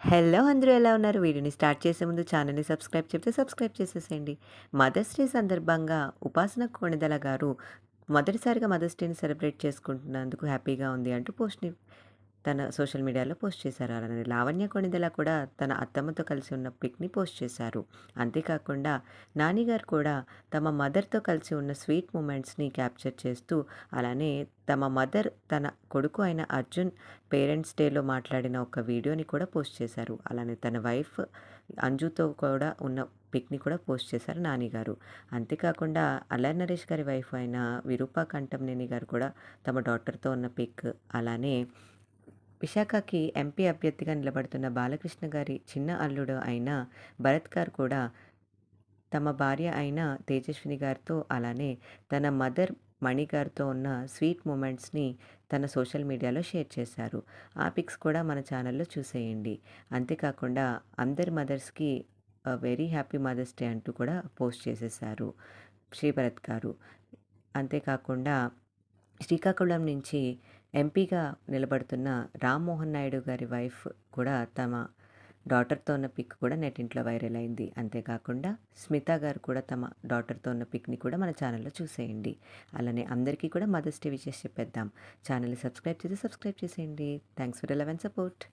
Hello అందరూ ఎలా ఉన్నారు? వీడియోని స్టార్ట్ చేసే ముందు ఛానల్‌ని సబ్స్క్రైబ్ చెప్తే సబ్స్క్రైబ్ చేసేసేయండి. మదర్స్ డే సందర్భంగా ఉపాసన కోణిదల గారు మొదటిసారిగా మదర్స్ డేని సెలబ్రేట్ చేసుకుంటున్నందుకు హ్యాపీగా ఉంది అంటూ పోస్ట్‌ని తన సోషల్ మీడియాలో పోస్ట్ చేశారు. అలానే లావణ్య కొణిదల కూడా తన అత్తమ్మతో కలిసి ఉన్న పిక్‌ని పోస్ట్ చేశారు. అంతేకాకుండా నాని గారు కూడా తమ మదర్‌తో కలిసి ఉన్న స్వీట్ మూమెంట్స్‌ని క్యాప్చర్ చేస్తూ అలానే తమ మదర్ తన కొడుకు అయిన అర్జున్ పేరెంట్స్ డేలో మాట్లాడిన ఒక వీడియోని కూడా పోస్ట్ చేశారు. అలానే తన వైఫ్ అంజుతో కూడా ఉన్న పిక్‌ని కూడా పోస్ట్ చేశారు నాని గారు. అంతేకాకుండా అల్లరి నరేష్ గారి వైఫ్ అయిన విరూప కంఠంనేని గారు కూడా తమ డాక్టర్తో ఉన్న పిక్ అలానే విశాఖకి ఎంపీ అభ్యర్థిగా నిలబడుతున్న బాలకృష్ణ గారి చిన్న అల్లుడు అయిన భరత్ గారు కూడా తమ భార్య అయిన తేజస్విని గారితో అలానే తన మదర్ మణి గారితో ఉన్న స్వీట్ మూమెంట్స్‌ని తన సోషల్ మీడియాలో షేర్ చేశారు. ఆ పిక్స్ కూడా మన ఛానల్‌లో చూసేయండి. అంతేకాకుండా అందరి మదర్స్‌కి వెరీ హ్యాపీ మదర్స్ డే అంటూ కూడా పోస్ట్ చేసేశారు శ్రీభరత్ గారు. అంతేకాకుండా శ్రీకాకుళం నుంచి ఎంపీగా నిలబడుతున్న రామ్మోహన్ నాయుడు గారి వైఫ్ కూడా తమ డాటర్‌తో ఉన్న పిక్ కూడా నెటింట్లో వైరల్ అయింది. అంతేకాకుండా స్మిత గారు కూడా తమ డాటర్‌తో ఉన్న పిక్‌ని కూడా మన ఛానల్‌లో చూసేయండి. అలానే అందరికీ కూడా మదర్స్ డే విషెస్ చెప్పేద్దాం. ఛానల్‌ని సబ్స్క్రైబ్ చేసి సబ్స్క్రైబ్ చేసేయండి. Thanks for eleven support.